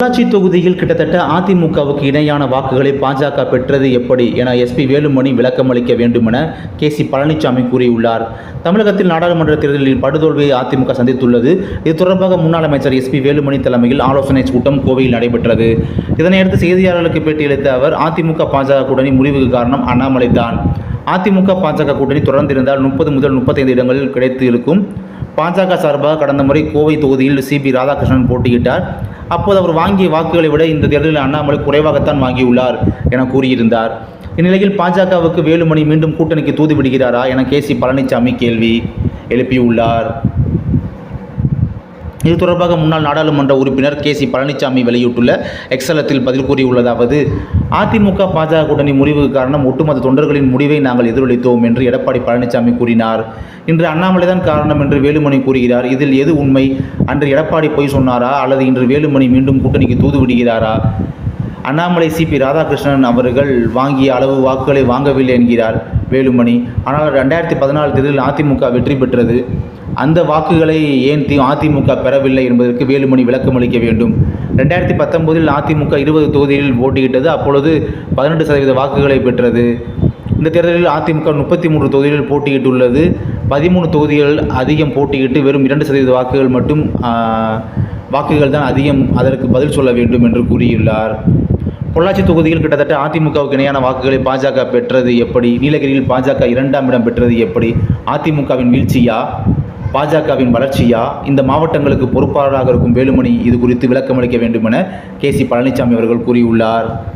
உள்ளாட்சி தொகுதியில் கிட்டத்தட்ட அதிமுகவுக்கு இணையான வாக்குகளை பாஜக பெற்றது எப்படி என எஸ்பி வேலுமணி விளக்கமளிக்க வேண்டும் என கே சி பழனிசாமி கூறியுள்ளார். தமிழகத்தில் நாடாளுமன்ற தேர்தலில் படுதோல்வியை அதிமுக சந்தித்துள்ளது. இது தொடர்பாக முன்னாள் அமைச்சர் எஸ்பி வேலுமணி தலைமையில் ஆலோசனை கூட்டம் கோவையில் நடைபெற்றது. இதனையடுத்து செய்தியாளர்களுக்கு பேட்டியளித்த அவர் அதிமுக பாஜக கூட்டணி முடிவுக்கு காரணம் அண்ணாமலை தான் அதிமுக பாஜக கூட்டணி தொடர்ந்து இருந்தால் முப்பது முதல் முப்பத்தைந்து இடங்களில் கிடைத்து இருக்கும் பாஜக சார்பாக கடந்த முறை கோவை தொகுதியில் சிபி ராதாகிருஷ்ணன் போட்டியிட்டார். அப்போது அவர் வாங்கிய வாக்குகளை விட இந்த தேர்தலில் அண்ணாமலை குறைவாகத்தான் வாங்கியுள்ளார் என கூறியிருந்தார். இந்நிலையில் பாஜகவுக்கு வேலுமணி மீண்டும் கூட்டணிக்கு தூது விடுகிறாரா என கே சி பழனிசாமி கேள்வி எழுப்பியுள்ளார். இது தொடர்பாக முன்னாள் நாடாளுமன்ற உறுப்பினர் கே சி பழனிசாமி வெளியிட்டுள்ள எக்ஸலத்தில் பதில் கூறியுள்ளதாவது அதிமுக பாஜக கூட்டணி முடிவுக்கு காரணம் ஒட்டுமொத்த தொண்டர்களின் முடிவை நாங்கள் எதிரொலித்தோம் என்று எடப்பாடி பழனிசாமி கூறினார். இன்று அண்ணாமலைதான் காரணம் என்று வேலுமணி கூறுகிறார். இதில் எது உண்மை? அன்று எடப்பாடி பொய் சொன்னாரா? அல்லது இன்று வேலுமணி மீண்டும் கூட்டணிக்கு தூது விடுகிறாரா? அண்ணாமலை சிபி ராதாகிருஷ்ணன் அவர்கள் வாங்கிய அளவு வாக்குகளை வாங்கவில்லை என்கிறார். வேலுமணி. ஆனால் ரெண்டாயிரத்தி பதினாலு தேர்தலில் அதிமுக வெற்றி பெற்றது. அந்த வாக்குகளை ஏன் தி அதிமுக பெறவில்லை என்பதற்கு வேலுமணி விளக்கம் அளிக்க வேண்டும். ரெண்டாயிரத்தி பத்தொம்போதில் அதிமுக இருபது தொகுதிகளில் போட்டியிட்டது. அப்பொழுது பதினெட்டு சதவீத வாக்குகளை பெற்றது. இந்த தேர்தலில் அதிமுக முப்பத்தி மூன்று தொகுதிகளில் போட்டியிட்டுள்ளது. பதிமூணு தொகுதிகள் அதிகம் போட்டியிட்டு வெறும் இரண்டு சதவீத வாக்குகள் மட்டும் வாக்குகள் தான் அதிகம் அதற்கு பதில் சொல்ல வேண்டும் என்று கூறியுள்ளார். பொள்ளாச்சி தொகுதியில் கிட்டத்தட்ட அதிமுகவுக்கு இணையான வாக்குகளை பாஜக பெற்றது எப்படி? நீலகிரியில் பாஜக இரண்டாம் இடம் பெற்றது எப்படி? அதிமுகவின் வீழ்ச்சியா? பாஜகவின் வளர்ச்சியா? இந்த மாவட்டங்களுக்கு பொறுப்பாளராக இருக்கும் வேலுமணி இது குறித்து விளக்கமளிக்க வேண்டும் என கே சி பழனிசாமி அவர்கள் கூறியுள்ளார்.